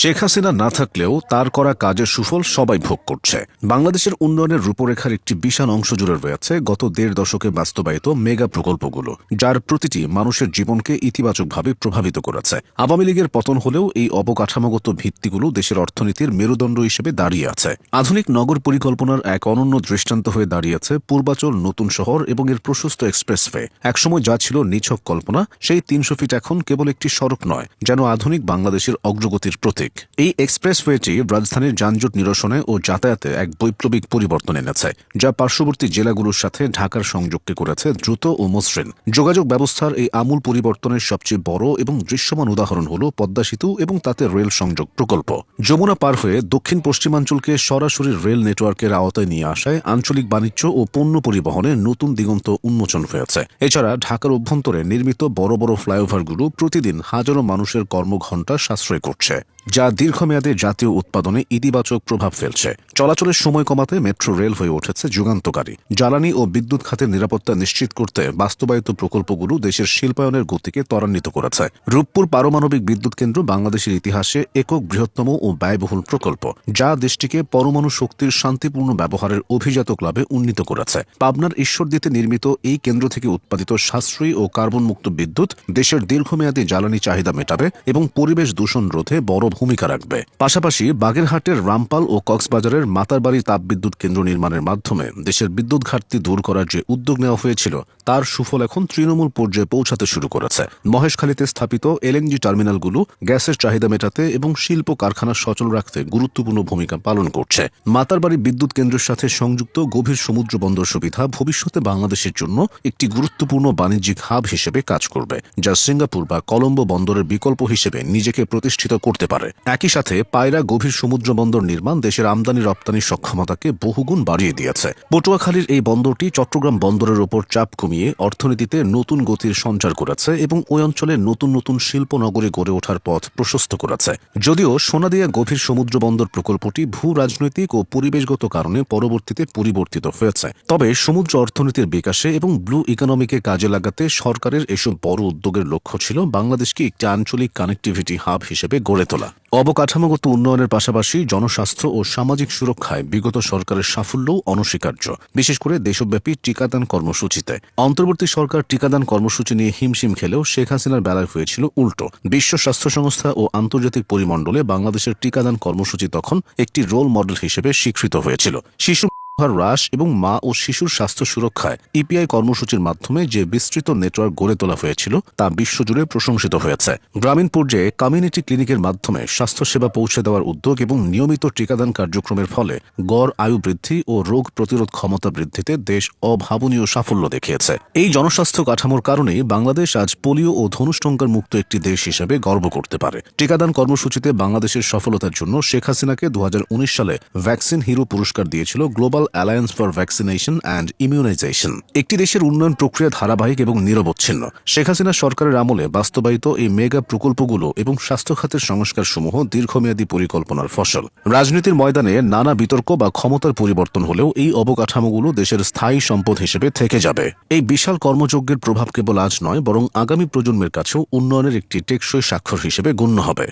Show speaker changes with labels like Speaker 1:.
Speaker 1: শেখ হাসিনা না থাকলেও তার করা কাজের সুফল সবাই ভোগ করছে। বাংলাদেশের উন্নয়নের রূপরেখার একটি বিশাল অংশ জুড়ে রয়েছে গত দেড় দশকে বাস্তবায়িত মেগা প্রকল্পগুলো, যার প্রতিটি মানুষের জীবনকে ইতিবাচকভাবে প্রভাবিত করেছে। আওয়ামী লীগের পতন হলেও এই অবকাঠামোগত ভিত্তিগুলো দেশের অর্থনীতির মেরুদণ্ড হিসেবে দাঁড়িয়ে আছে। আধুনিক নগর পরিকল্পনার এক অনন্য দৃষ্টান্ত হয়ে দাঁড়িয়েছে পূর্বাচল নতুন শহর এবং এর প্রশস্ত এক্সপ্রেসওয়ে। একসময় যা ছিল নিছক কল্পনা, সেই তিনশো ফিট এখন কেবল একটি সড়ক নয়, যেন আধুনিক বাংলাদেশের অগ্রগতির প্রতীক। এই এক্সপ্রেসওয়েটি রাজধানীর যানজট নিরসনে ও যাতায়াতে এক বৈপ্লবিক পরিবর্তন এনেছে, যা পার্শ্ববর্তী জেলাগুলোর সাথে ঢাকার সংযোগকে করেছে দ্রুত ও মসৃণ। যোগাযোগ ব্যবস্থার এই আমূল পরিবর্তনের সবচেয়ে বড় এবং দৃশ্যমান উদাহরণ হল পদ্মা সেতু এবং তাতে রেল সংযোগ প্রকল্প। যমুনা পার হয়ে দক্ষিণ পশ্চিমাঞ্চলকে সরাসরি রেল নেটওয়ার্কের আওতায় নিয়ে আসায় আঞ্চলিক বাণিজ্য ও পণ্য পরিবহনে নতুন দিগন্ত উন্মোচন হয়েছে। এছাড়া ঢাকার অভ্যন্তরে নির্মিত বড় বড় ফ্লাইওভারগুলো প্রতিদিন হাজারো মানুষের কর্মঘণ্টা সাশ্রয় করছে। যা দীর্ঘমেয়াদে জাতীয় উৎপাদনে ইতিবাচক প্রভাব ফেলছে। চলাচলের সময় কমাতে মেট্রো রেল হয়ে উঠেছে যুগান্তকারী। জ্বালানি ও বিদ্যুৎ খাতের নিরাপত্তা নিশ্চিত করতে বাস্তবায়িত প্রকল্পগুলো দেশের শিল্পায়নের গতিকে ত্বরান্বিত করেছে। রূপপুর পারমাণবিক বিদ্যুৎ কেন্দ্র বাংলাদেশের ইতিহাসে একক বৃহত্তম ও ব্যয়বহুল প্রকল্প, যা দেশটিকে পরমাণু শক্তির শান্তিপূর্ণ ব্যবহারের অভিজাত ক্লাবে উন্নীত করেছে। পাবনার ঈশ্বরদীতে নির্মিত এই কেন্দ্র থেকে উৎপাদিত সাশ্রয়ী ও কার্বনমুক্ত বিদ্যুৎ দেশের দীর্ঘমেয়াদী জ্বালানি চাহিদা মেটাবে এবং পরিবেশ দূষণ রোধে বড় রাখবে। পাশাপাশি বাগেরহাটের রামপাল ও কক্সবাজারের মাতারবাড়ি তাপবিদ্যুৎ কেন্দ্র নির্মাণের মাধ্যমে দেশের বিদ্যুৎ ঘাটতি দূর করার যে উদ্যোগ নেওয়া হয়েছিল, তার সুফল এখন তৃণমূল পর্যায়ে পৌঁছাতে শুরু করেছে। মহেশখালীতে স্থাপিত এলএনজি টার্মিনালগুলো গ্যাসের চাহিদা মেটাতে এবং শিল্প কারখানা সচল রাখতে গুরুত্বপূর্ণ ভূমিকা পালন করছে। মাতারবাড়ি বিদ্যুৎ কেন্দ্রের সাথে সংযুক্ত গভীর সমুদ্র বন্দর সুবিধা ভবিষ্যতে বাংলাদেশের জন্য একটি গুরুত্বপূর্ণ বাণিজ্যিক হাব হিসেবে কাজ করবে, যা সিঙ্গাপুর বা কলম্বো বন্দরের বিকল্প হিসেবে নিজেকে প্রতিষ্ঠিত করতে পারে। একই সাথে পায়রা গভীর সমুদ্র বন্দর নির্মাণ দেশের আমদানি রপ্তানির সক্ষমতাকে বহুগুণ বাড়িয়ে দিয়েছে। পটুয়াখালীর এই বন্দরটি চট্টগ্রাম বন্দরের ওপর চাপ কমিয়ে অর্থনীতিতে নতুন গতির সঞ্চার করেছে এবং ওই অঞ্চলে নতুন নতুন শিল্প নগরী গড়ে ওঠার পথ প্রশস্ত করেছে। যদিও সোনাদিয়া গভীর সমুদ্র বন্দর প্রকল্পটি ভূ রাজনৈতিক ও পরিবেশগত কারণে পরবর্তীতে পরিবর্তিত হয়েছে। তবে সমুদ্র অর্থনীতির বিকাশে এবং ব্লু ইকোনমিকে কাজে লাগাতে সরকারের এসব বড় উদ্যোগের লক্ষ্য ছিল বাংলাদেশকে একটি আঞ্চলিক কানেক্টিভিটি হাব হিসেবে গড়ে তোলা। অবকাঠামোগত উন্নয়নের পাশাপাশি জনস্বাস্থ্য ও সামাজিক সুরক্ষায় বিগত সরকারের সাফল্যও অনস্বীকার্য। বিশেষ করে দেশব্যাপী টিকাদান কর্মসূচিতে। অন্তর্বর্তী সরকার টিকাদান কর্মসূচি নিয়ে হিমশিম খেলেও শেখ হাসিনার বেলায় হয়েছিল উল্টো। বিশ্ব স্বাস্থ্য সংস্থা ও আন্তর্জাতিক পরিমণ্ডলে বাংলাদেশের টিকাদান কর্মসূচি তখন একটি রোল মডেল হিসেবে স্বীকৃত হয়েছিল। শিশু হ্রাস এবং মা ও শিশুর স্বাস্থ্য সুরক্ষায় ইপিআই কর্মসূচির মাধ্যমে যে বিস্তৃত নেটওয়ার্ক গড়ে তোলা হয়েছিল, তা বিশ্বজুড়ে প্রশংসিত হয়েছে। গ্রামীণ পর্যায়ে কমিউনিটি ক্লিনিকের মাধ্যমে স্বাস্থ্যসেবা পৌঁছে দেওয়ার উদ্যোগ এবং নিয়মিত টিকাদান কার্যক্রমের ফলে গড় আয়ু বৃদ্ধি ও রোগ প্রতিরোধ ক্ষমতা বৃদ্ধিতে দেশ অভাবনীয় সাফল্য দেখিয়েছে। এই জনস্বাস্থ্য কাঠামোর কারণেই বাংলাদেশ আজ পোলিও ও ধনুষ্টঙ্কার মুক্ত একটি দেশ হিসেবে গর্ব করতে পারে। টিকাদান কর্মসূচিতে বাংলাদেশের সফলতার জন্য শেখ হাসিনাকে দু হাজার উনিশ সালে ভ্যাকসিন হিরো পুরস্কার দিয়েছিল global alliance for vaccination and immunisation একটি দেশের উন্নয়ন প্রক্রিয়া ধারাবাহিক এবং নিরবচ্ছিন্ন। শেখ হাসিনা সরকারের আমলে বাস্তবায়িত এই মেগা প্রকল্পগুলো এবং স্বাস্থ্য খাতের সংস্কার সমূহ দীর্ঘমেয়াদী পরিকল্পনার ফসল। রাজনীতির ময়দানে নানা বিতর্ক বা ক্ষমতার পরিবর্তন হলেও এই অবকাঠামোগুলো দেশের স্থায়ী সম্পদ হিসেবে থেকে যাবে। এই বিশাল কর্মযজ্ঞের প্রভাব কেবল আজ নয়, বরং আগামী প্রজন্মের কাছেও উন্নয়নের একটি টেকসই স্বাক্ষর হিসেবে গণ্য হবে।